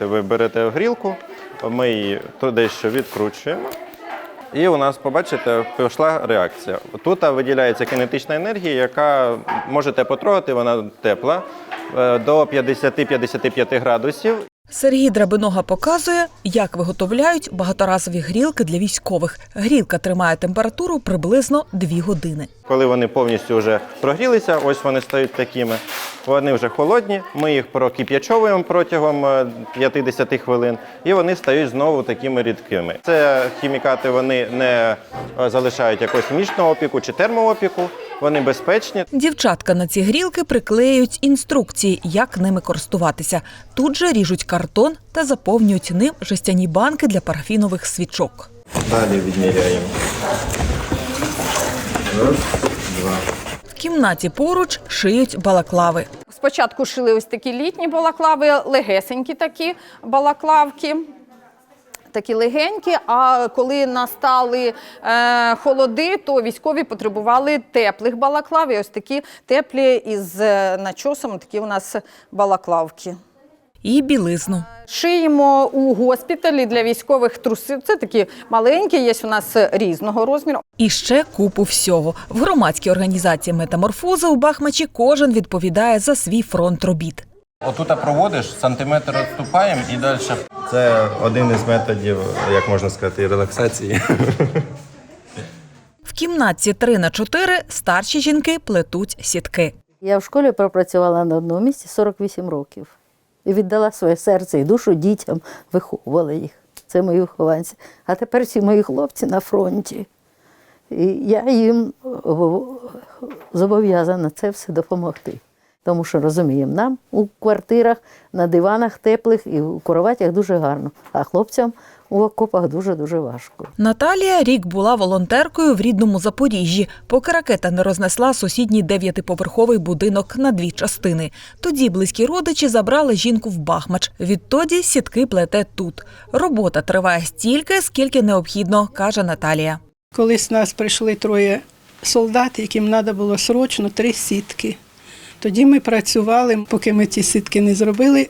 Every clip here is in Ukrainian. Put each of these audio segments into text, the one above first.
Ви берете грілку, ми її дещо відкручуємо. І у нас, побачите, пішла реакція. Тут виділяється кинетична енергія, яка можете потрогати, вона тепла е, до 50-55 градусів. Сергій Драбинога показує, як виготовляють багаторазові грілки для військових. Грілка тримає температуру приблизно 2 години. Коли вони повністю вже прогрілися, ось вони стають такими. Вони вже холодні. Ми їх прокип'ячовуємо протягом е, 50 хвилин, і вони стають знову такими рідкими. Це хімікати вони не е, залишають якогось хімічного опіку чи термоопіку. Вони безпечні. Дівчатка на ці грілки приклеюють інструкції, як ними користуватися. Тут же ріжуть картон та заповнюють ним жестяні банки для парафінових свічок. Далі відміряємо. Раз, два. Кімнаті поруч шиють балаклави. Спочатку шили ось такі літні балаклави, легесенькі такі балаклавки. Такі легенькі, а коли настали е, холоди, то військові потребували теплих балаклав. І ось такі теплі із е, начосом, такі у нас балаклавки. І білизну. Шиємо у госпіталі для військових труси. Це такі маленькі, є у нас різного розміру. І ще купу всього. В громадській організації Метаморфоза у Бахмачі кожен відповідає за свій фронт робіт. Отут проводиш, сантиметр відступаємо і далі. Це один із методів, як можна сказати, релаксації. В кімнатці 3 на 4 старші жінки плетуть сітки. Я в школі пропрацювала на одному місці 48 років і віддала своє серце і душу дітям, виховувала їх. Це мої вихованці. А тепер всі мої хлопці на фронті. І я їм зобов'язана це все допомогти. Тому що розуміємо, нам у квартирах, на диванах теплих і у кроватях дуже гарно, а хлопцям у окопах дуже-дуже важко. Наталія рік була волонтеркою в рідному Запоріжжі, поки ракета не рознесла сусідній дев'ятиповерховий будинок на дві частини. Тоді близькі родичі забрали жінку в Бахмач. Відтоді сітки плете тут. Робота триває стільки, скільки необхідно, каже Наталія. Колись нас прийшли троє солдат, яким треба було срочно три сітки. Тоді ми працювали, поки ми ці сітки не зробили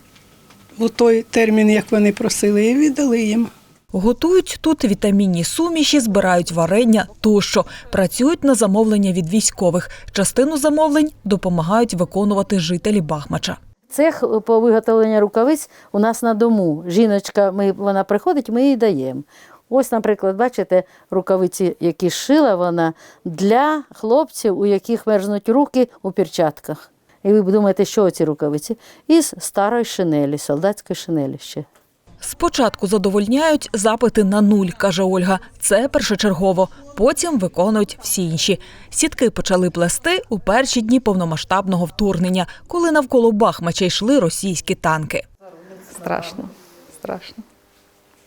у той термін, як вони просили, і віддали їм. Готують тут вітамінні суміші, збирають варення тощо. Працюють на замовлення від військових. Частину замовлень допомагають виконувати жителі Бахмача. Цех по виготовленню рукавиць у нас на дому. Жіночка, ми, вона приходить, ми їй даємо. Ось, наприклад, бачите, рукавиці, які шила вона для хлопців, у яких мерзнуть руки у перчатках. І ви думаєте, що ці рукавиці? Із старої шинелі, солдатської шинелі ще. Спочатку задовольняють запити на нуль, каже Ольга. Це першочергово. Потім виконують всі інші. Сітки почали плести у перші дні повномасштабного вторгнення, коли навколо Бахмача йшли російські танки. Страшно, страшно.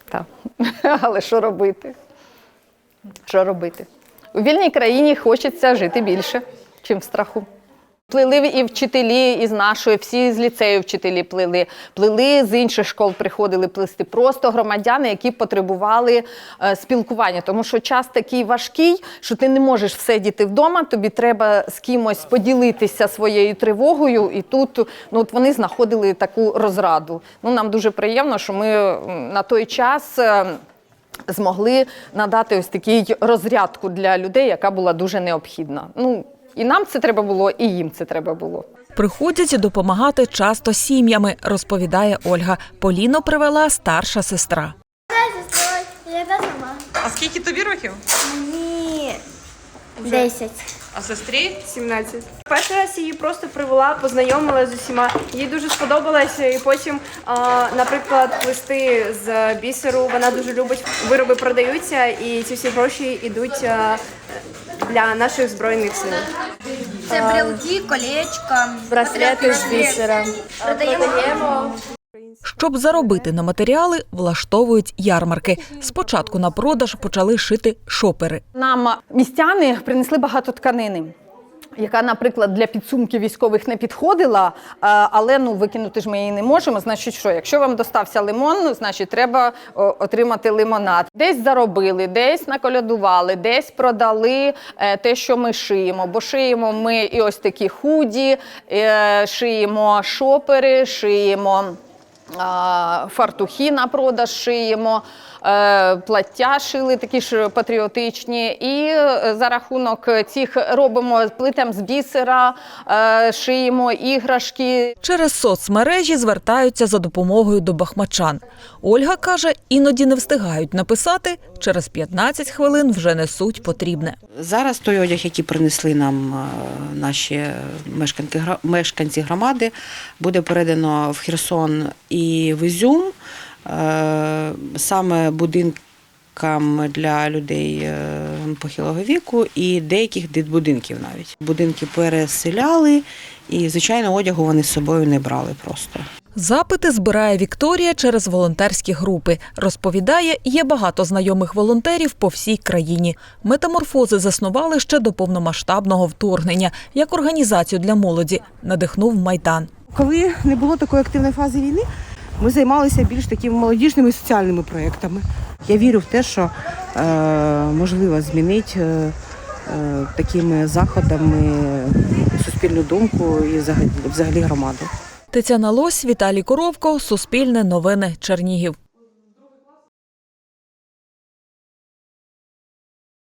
Так. Але що робити? Що робити? У вільній країні хочеться жити більше, чим в страху. Плили і вчителі із нашої, всі з ліцею вчителі плили, плили з інших школ, приходили плести. Просто громадяни, які потребували е, спілкування. Тому що час такий важкий, що ти не можеш всидіти вдома, тобі треба з кимось поділитися своєю тривогою. І тут ну, от вони знаходили таку розраду. Ну, нам дуже приємно, що ми на той час. е, Змогли надати ось такий розрядку для людей, яка була дуже необхідна. Ну і нам це треба було, і їм це треба було. Приходять допомагати часто сім'ями, розповідає Ольга. Поліно привела старша сестра. Я та сама. А скільки тобі років? Мені 10. А сестрі? 17. Перший раз її просто привела, познайомила з усіма. Їй дуже сподобалося. І потім, наприклад, плести з бісеру. Вона дуже любить. Вироби продаються, і ці всі гроші йдуть для наших збройних сил. Це брелки, колечка, Браслети з бісера. Продаємо. Щоб заробити на матеріали, влаштовують ярмарки. Спочатку на продаж почали шити шопери. Нам містяни принесли багато тканини. Яка, наприклад, для підсумків військових не підходила, але ну викинути ж ми її не можемо. Значить, що якщо вам достався лимон, значить треба отримати лимонад. Десь заробили, десь наколядували, десь продали е, те, що ми шиємо. Бо шиємо ми і ось такі худі, е, шиємо шопери, шиємо фартухи на продаж шиємо, е, плаття шили такі ж патріотичні. І е, за рахунок цих робимо плитем з бісера, е, шиємо іграшки. Через соцмережі звертаються за допомогою до бахмачан. Ольга каже, іноді не встигають написати, через 15 хвилин вже несуть потрібне. Зараз той одяг, який принесли нам е, наші мешканці громади, буде передано в Херсон і в Ізюм, е, саме будинкам для людей е, похилого віку і деяких дитбудинків навіть. Будинки переселяли, і, звичайно, одягу вони з собою не брали просто. Запити збирає Вікторія через волонтерські групи. Розповідає, є багато знайомих волонтерів по всій країні. Метаморфози заснували ще до повномасштабного вторгнення як організацію для молоді. Надихнув майдан. Коли не було такої активної фази війни, ми займалися більш такими молодіжними соціальними проєктами. Я вірю в те, що е, можливо змінити е, е, такими заходами суспільну думку і взагалі, взагалі громаду. Тетяна Лось, Віталій Коровко, Суспільне новини, Чернігів.